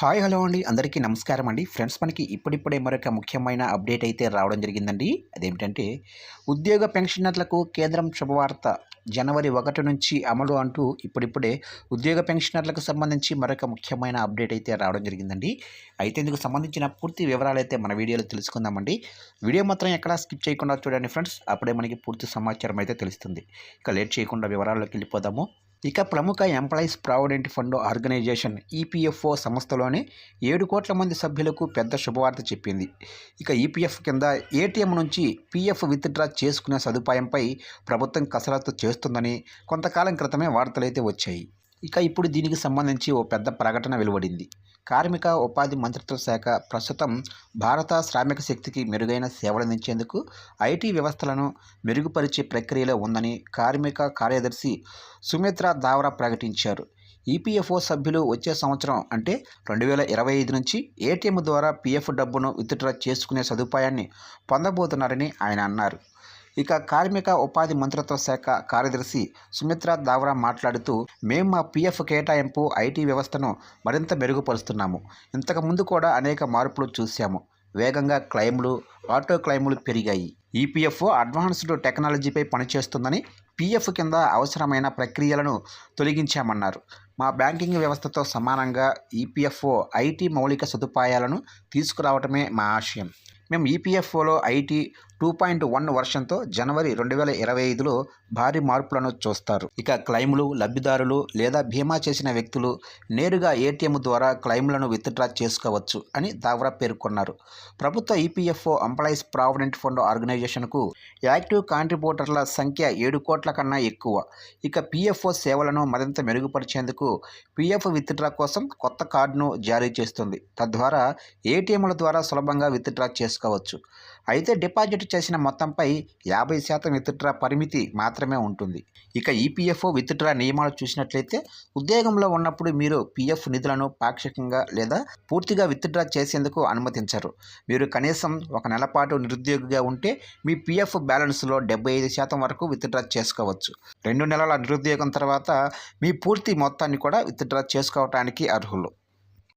Hi hello అండి. అందరికీ నమస్కారం అండి. ఫ్రెండ్స్ మనకి ఇప్పుడిప్పుడే మరొక ముఖ్యమైన అప్డేట్ అయితే రావడం జరిగిందండి. అదేమిటంటే ఉద్యోగ పెన్షనర్లకు కేంద్రం శుభవార్త. జనవరి ఒకటి నుంచి అమలు అంటూ ఇప్పుడిప్పుడే ఉద్యోగ పెన్షనర్లకు సంబంధించి మరొక ముఖ్యమైన అప్డేట్ అయితే రావడం జరిగిందండి. అయితే ఇందుకు సంబంధించిన పూర్తి వివరాలు అయితే మన వీడియోలో తెలుసుకుందామండి. వీడియో మాత్రం ఎక్కడా స్కిప్ చేయకుండా చూడండి ఫ్రెండ్స్. అప్పుడే మనకి పూర్తి సమాచారం అయితే తెలుస్తుంది. ఇక లేట్ చేయకుండా వివరాల్లోకి వెళ్ళిపోదాము. ఇక ప్రముఖ employees provident fund organisation EPFO సంస్థలోనే ఏడు కోట్ల మంది సభ్యులకు పెద్ద శుభవార్త చెప్పింది. ఇక ఈపీఎఫ్ కింద ఏటీఎం నుంచి పీఎఫ్ విత్డ్రా చేసుకునే సదుపాయంపై ప్రభుత్వం కసరత్తు చేస్తుందని కొంతకాలం క్రితమే వార్తలైతే వచ్చాయి. ఇక ఇప్పుడు దీనికి సంబంధించి ఓ పెద్ద ప్రకటన వెలువడింది. కార్మిక ఉపాధి మంత్రిత్వ శాఖ ప్రస్తుతం భారత శ్రామిక శక్తికి మెరుగైన సేవలందించేందుకు ఐటీ వ్యవస్థలను మెరుగుపరిచే ప్రక్రియలో ఉందని కార్మిక కార్యదర్శి సుమిత్ర దావరా ప్రకటించారు. ఈపీఎఫ్ఓ సభ్యులు వచ్చే సంవత్సరం అంటే రెండు వేల ఇరవై ఐదు నుంచి ఏటీఎం ద్వారా పీఎఫ్ డబ్బును విత్డ్రా చేసుకునే సదుపాయాన్ని పొందబోతున్నారని ఆయన అన్నారు. ఇక కార్మిక ఉపాధి మంత్రిత్వ శాఖ కార్యదర్శి సుమిత్ర దావరా మాట్లాడుతూ మేము మా పీఎఫ్ కేటాయింపు ఐటీ వ్యవస్థను మరింత మెరుగుపరుస్తున్నాము. ఇంతకుముందు కూడా అనేక మార్పులు చూశాము. వేగంగా క్లైములు ఆటో క్లెయిమ్లు పెరిగాయి. ఈపీఎఫ్ఓ అడ్వాన్స్డ్ టెక్నాలజీపై పనిచేస్తుందని పీఎఫ్ కింద అవసరమైన ప్రక్రియలను తొలగించామన్నారు. మా బ్యాంకింగ్ వ్యవస్థతో సమానంగా ఈపీఎఫ్ఓ ఐటీ మౌలిక సదుపాయాలను తీసుకురావటమే మా ఆశయం. మేము ఈపీఎఫ్ఓలో ఐటీ టూ పాయింట్ వన్ వర్షన్తో జనవరి రెండు వేల ఇరవై ఐదులో భారీ మార్పులను చూస్తారు. ఇక క్లైములు లబ్ధిదారులు లేదా బీమా చేసిన వ్యక్తులు నేరుగా ఏటీఎం ద్వారా క్లైమ్లను విత్డ్రా చేసుకోవచ్చు అని దావరా పేర్కొన్నారు. ప్రభుత్వ ఈపీఎఫ్ఓ ఎంప్లాయీస్ ప్రావిడెంట్ ఫండ్ ఆర్గనైజేషన్కు యాక్టివ్ కాంట్రిబ్యూటర్ల సంఖ్య ఏడు కోట్ల కన్నా ఎక్కువ. ఇక పీఎఫ్ఓ సేవలను మరింత మెరుగుపరిచేందుకు పీఎఫ్ విత్డ్రా కోసం కొత్త కార్డును జారీ చేస్తుంది. తద్వారా ఏటీఎంల ద్వారా సులభంగా విత్డ్రా చేసుకోవచ్చు. అయితే డిపాజిట్ చేసిన మొత్తంపై యాభై శాతం విత్డ్రా పరిమితి మాత్రమే ఉంటుంది. ఇక ఈపీఎఫ్ఓ విత్డ్రా నియమాలు చూసినట్లయితే ఉద్యోగంలో ఉన్నప్పుడు మీరు పీఎఫ్ నిధులను పాక్షికంగా లేదా పూర్తిగా విత్డ్రా చేసేందుకు అనుమతించరు. మీరు కనీసం ఒక నెల పాటు నిరుద్యోగిగా ఉంటే మీ పీఎఫ్ బ్యాలెన్స్లో డెబ్బై ఐదు శాతం వరకు విత్డ్రా చేసుకోవచ్చు. రెండు నెలల నిరుద్యోగం తర్వాత మీ పూర్తి మొత్తాన్ని కూడా విత్డ్రా చేసుకోవటానికి అర్హులు.